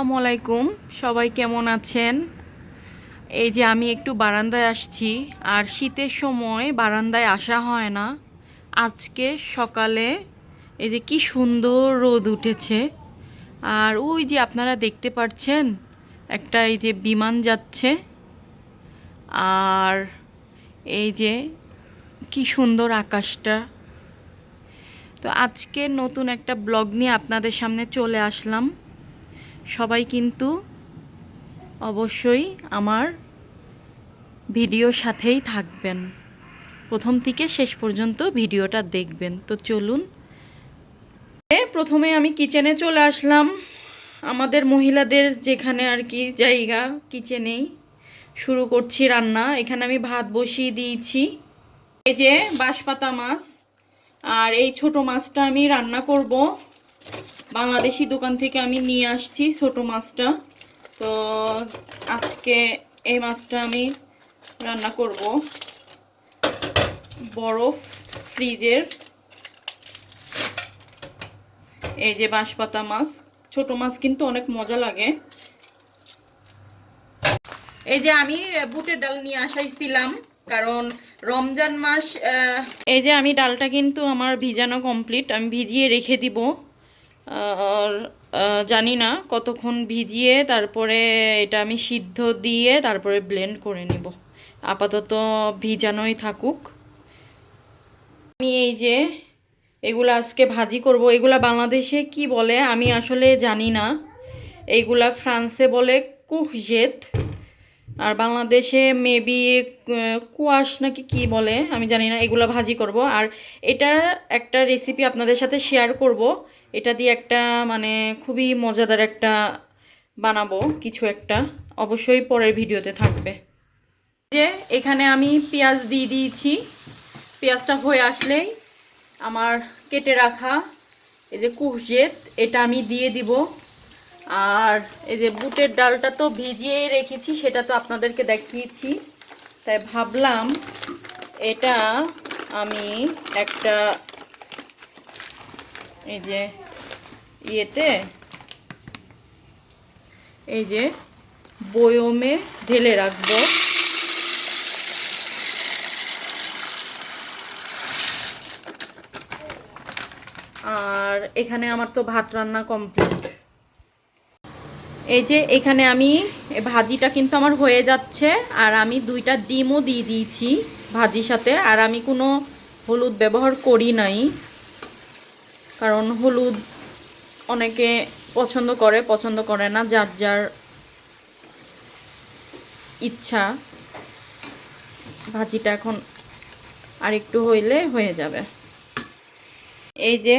আসসালামু আলাইকুম। সবাই কেমন আছেন? এই যে আমি একটু বারান্দায় আসছি, আর শীতের সময় বারান্দায় আসা হয় না। আজকে সকালে এই যে কি সুন্দর রোদ উঠেছে। আর ওই যে আপনারা দেখতে পাচ্ছেন একটা এই যে বিমান যাচ্ছে। আর এই যে কি সুন্দর আকাশটা। তো আজকে নতুন একটা ব্লগ নিয়ে আপনাদের সামনে চলে আসলাম। সবাই কিন্তু অবশ্যই আমার ভিডিওর সাথেই থাকবেন। প্রথম থেকে শেষ পর্যন্ত ভিডিওটা দেখবেন। তো চলুন। প্রথমে আমি কিচেনে চলে আসলাম। আমাদের মহিলাদের যেখানে আর কি জায়গা, কিচেনেই শুরু করছি রান্না। এখানে আমি ভাত বসিয়ে দিয়েছি। এই যে বাঁশপাতা মাছ, আর এই ছোট মাছটা আমি রান্না করব। বাংলাদেশি দোকান থেকে আমি নিয়ে আসছি ছোট মাছটা। তো আজকে এই মাছটা আমি রান্না করব। বরফ ফ্রিজের। এই যে বাঁশপাতা মাছ। ছোট মাছ কিন্তু অনেক মজা লাগে। এই যে আমি বুটের ডাল নিয়ে আসাইছিলাম, কারণ রমজান মাস এই যে আমি ডালটা কিন্তু আমার ভিজানো কমপ্লিট, আমি ভিজিয়ে রেখে দিব। আর জানি না, কতক্ষণ ভিজিয়ে তারপরে এটা আমি সিদ্ধ দিয়ে তারপরে ব্লেন্ড করে নিব। আপাতত ভিজানোই থাকুক। আমি এই যে এগুলো আজকে ভাজি করব, এগুলা বাংলাদেশে কি বলে আমি আসলে জানি না। এইগুলা ফ্রান্সে বলে কুহজেত আর বাংলাদেশে মেবি কুয়াশ নাকি কি বলে, আমি জানি না, এগুলো ভাজি করব। আর এটার একটা রেসিপি আপনাদের সাথে শেয়ার করব। এটা দিয়ে একটা মানে খুবই মজাদার একটা বানাবো, কিছু একটা। অবশ্যই পরের ভিডিওতে থাকবে। যে এখানে আমি পেঁয়াজ দিয়ে দিয়েছি। পেঁয়াজটা হয়ে আসলেই আমার কেটে রাখা এই যে কুহজেত এটা আমি দিয়ে দিব। আর এই যে বুটের ডালটা তো ভিজিয়েই রেখেছি, সেটা তো আপনাদেরকে দেখিয়েছি। তাই ভাবলাম এটা আমি একটা এই যে ইয়েতে, এই যে বয়মে ঢেলে রাখব। আর এখানে আমার তো ভাত রান্না কমপ্লিট। এই যে এখানে আমি ভাজিটা কিন্তু আমার হয়ে যাচ্ছে, আর আমি দুইটা ডিমও দিয়ে দিয়েছি ভাজির সাথে, আর আমি কোনো হলুদ ব্যবহার করি নাই। কারণ হলুদ অনেকে পছন্দ করে পছন্দ করে না, যার যার ইচ্ছা। ভাজিটা এখন আর একটু হইলে হয়ে যাবে। এই যে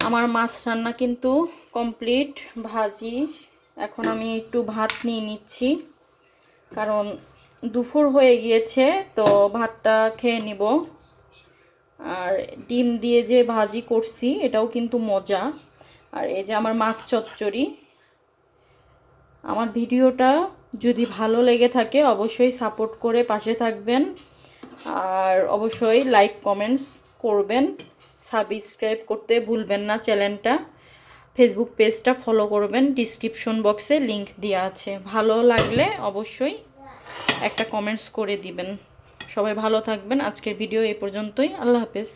আমার মাছ রান্না কিন্তু কমপ্লিট ভাজি। এখন আমি একটু ভাত নিয়ে নিচ্ছি। কারণ দুপুর হয়ে গিয়েছে, তো ভাতটা খেয়ে নিব। আর ডিম দিয়ে যে ভাজি করছি, এটাও কিন্তু মজা। আর এই যে আমার মাছ চচ্চড়ি। আমার ভিডিওটা যদি ভালো লেগে থাকে, অবশ্যই সাপোর্ট করে পাশে থাকবেন। আর অবশ্যই লাইক কমেন্টস করবেন। সাবস্ক্রাইব করতে ভুলবেন না চ্যানেলটা। ফেসবুক পেজটা ফলো করবেন ডিসক্রিপশন বক্সে লিংক দেওয়া আছে। ভালো লাগলে অবশ্যই একটা কমেন্টস করে দিবেন। সবাই ভালো থাকবেন। আজকের ভিডিও এ পর্যন্তই। আল্লাহ হাফেজ।